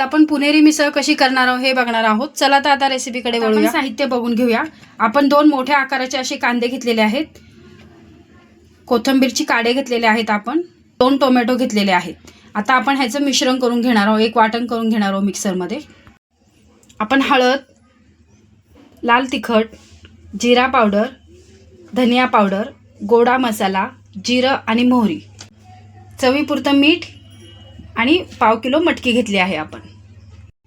आपण पुणेरी मिसळ कशी करणार आहोत हे बघणार आहोत. चला तर आता रेसिपीकडे वळूया. साहित्य बघून घेऊया. आपण दोन मोठ्या आकाराचे असे कांदे घेतलेले आहेत. कोथंबीरची काडे घेतलेले आहेत आपण. दोन टोमॅटो घेतलेले आहेत. आता आपण ह्याचं मिश्रण करून घेणार आहोत. एक वाटण करून घेणार आहोत मिक्सरमध्ये. आपण हळद लाल तिखट जिरा पावडर धनिया पावडर गोडा मसाला जिरं आणि मोहरी. चवीपुरतं मीठ आणि पाव किलो मटकी घेतली आहे आपण.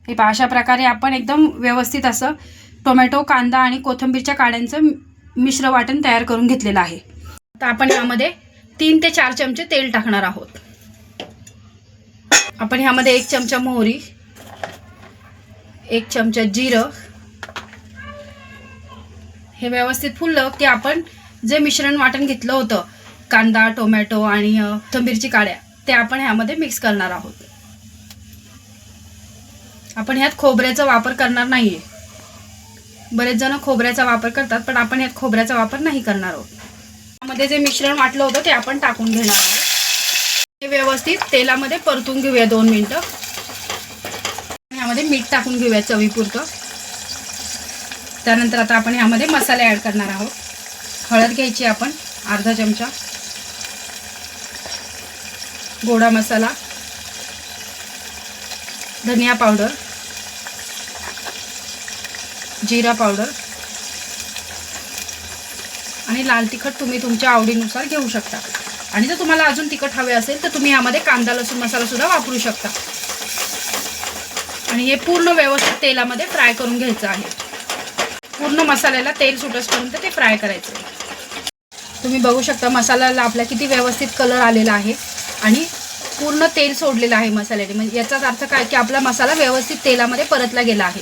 हे पहा अशा प्रकारे आपण एकदम व्यवस्थित असं टोमॅटो कांदा आणि कोथिंबीरच्या काड्यांचं मिश्र वाटण तयार करून घेतलेलं आहे. आता आपण यामध्ये तीन ते चार चमचे तेल टाकणार आहोत. आपण ह्यामध्ये एक चमचा मोहरी एक चमचा जिरं. हे व्यवस्थित फुललं की आपण जे मिश्रण वाटण घेतलं होतं कांदा टोमॅटो आणि कोथंबीरची कोथिंबीरची काड्या ते आपण ह्यामध्ये मिक्स करणार आहोत. आपण ह्यात खोबऱ्याचा वापर करणार नाहीये. बरेच जण खोबऱ्याचा वापर करतात पण आपण ह्यात खोबऱ्याचा वापर नाही करणार आहोत. त्यामध्ये जे मिश्रण वाटलं होतं ते आपण टाकून घेणार आहोत. हे व्यवस्थित तेलामध्ये परतून घेऊया दोन मिनटं. ह्यामध्ये मीठ टाकून घेऊया चवीपुरतं. त्यानंतर आता आपण ह्यामध्ये मसाले ॲड करणार आहोत. हळद घ्यायची आपण अर्धा चमचा. गोडा मसाला धनिया पावडर जिरा पावडर आणि लाल तिखट तुम्ही तुमच्या आवडीनुसार घेऊ शकता. आणि जर तुम्हाला अजून तिखट हवे असेल तर तुम्ही यामध्ये कांदा लसूण मसाला सुद्धा वापरू शकता. आणि हे पूर्ण व्यवस्थित तेलामध्ये फ्राय करून घ्यायचं आहे. पूर्ण मसाल्याला तेल सुटसपर्यंत ते फ्राय करायचं तुम्ही बघू शकता मसाल्याला आपला किती व्यवस्थित कलर आलेला आहे. आणि पूर्ण तेल सोडलेलं आहे मसाल्याने. म्हणजे याचाच अर्थ काय की आपला मसाला व्यवस्थित तेलामध्ये परतला गेला आहे.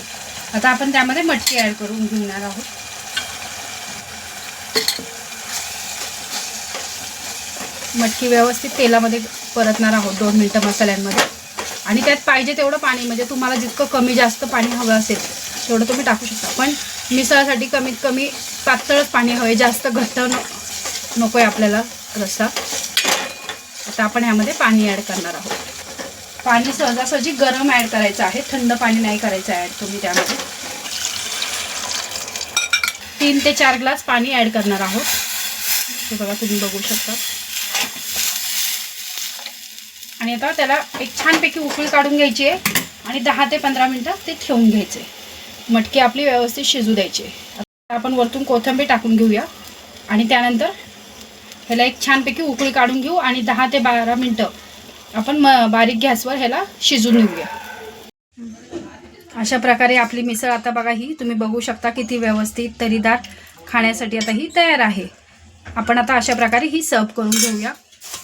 आता आपण त्यामध्ये मटकी ॲड करून घेणार आहोत. मटकी व्यवस्थित तेलामध्ये परतणार आहोत दोन मिनटं मसाल्यांमध्ये. आणि त्यात पाहिजे तेवढं पाणी म्हणजे तुम्हाला जितकं कमी जास्त पाणी हवं असेल तेवढं तुम्ही टाकू शकता. पण मिसळसाठी कमीत कमी पातळच पाणी हवे जास्त घट्ट न नको आहे आपल्याला रस्सा. आता आपण ह्यामध्ये पाणी ॲड करणार आहोत. पाणी सहजासहजी गरम ॲड करायचं आहे. थंड पाणी नाही करायचं ॲड तुम्ही त्यामध्ये. तीन ते चार ग्लास पाणी ॲड करणार आहोत. हे बघा तुम्ही बघू शकता. आणि आता त्याला एक छानपैकी उकळी काढून घ्यायची आहे आणि दहा ते पंधरा मिनटं ते ठेवून घ्यायचे. मटकी आपली व्यवस्थित शिजू द्यायची आपण वरतून कोथिंबीर टाकून घेऊया. आणि त्यानंतर ह्याला एक छानपैकी उकळी काढून घेऊ आणि दहा ते बारा मिनटं आपण म बारीक गॅसवर ह्याला शिजून घेऊया अशा प्रकारे आपली मिसळ आता बघा ही तुम्ही बघू शकता किती व्यवस्थित तरीदार खाण्यासाठी आता ही तयार आहे. आपण आता अशा प्रकारे ही सर्व करून घेऊया.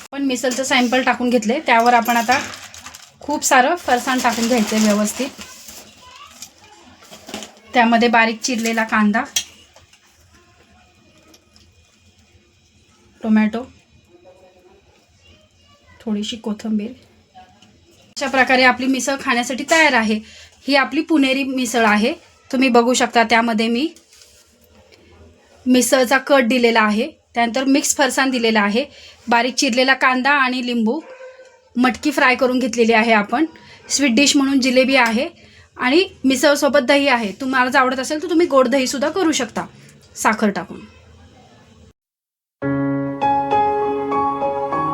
आपण मिसळचं सॅम्पल टाकून घेतले त्यावर आपण आता खूप सारं फरसाण टाकून घ्यायचं आहे व्यवस्थित. त्यामध्ये बारीक चिरलेला कांदा टोमॅटो थोडीशी कोथिंबीर. अशा प्रकारे आपली मिसळ खाण्यासाठी तयार आहे. ही आपली पुणेरी मिसळ आहे. तुम्ही बघू शकता त्यामध्ये मी मिसळचा कट दिलेला आहे. त्यानंतर मिक्स फरसाण दिलेला आहे. बारीक चिरलेला कांदा आणि लिंबू. मटकी फ्राय करून घेतलेली आहे आपण. स्वीट डिश म्हणून जिलेबी आहे. आणि मिसळसोबत दही आहे. तुम्हाला जर आवडत असेल तर तुम्ही गोड दहीसुद्धा करू शकता. साखर टाकून.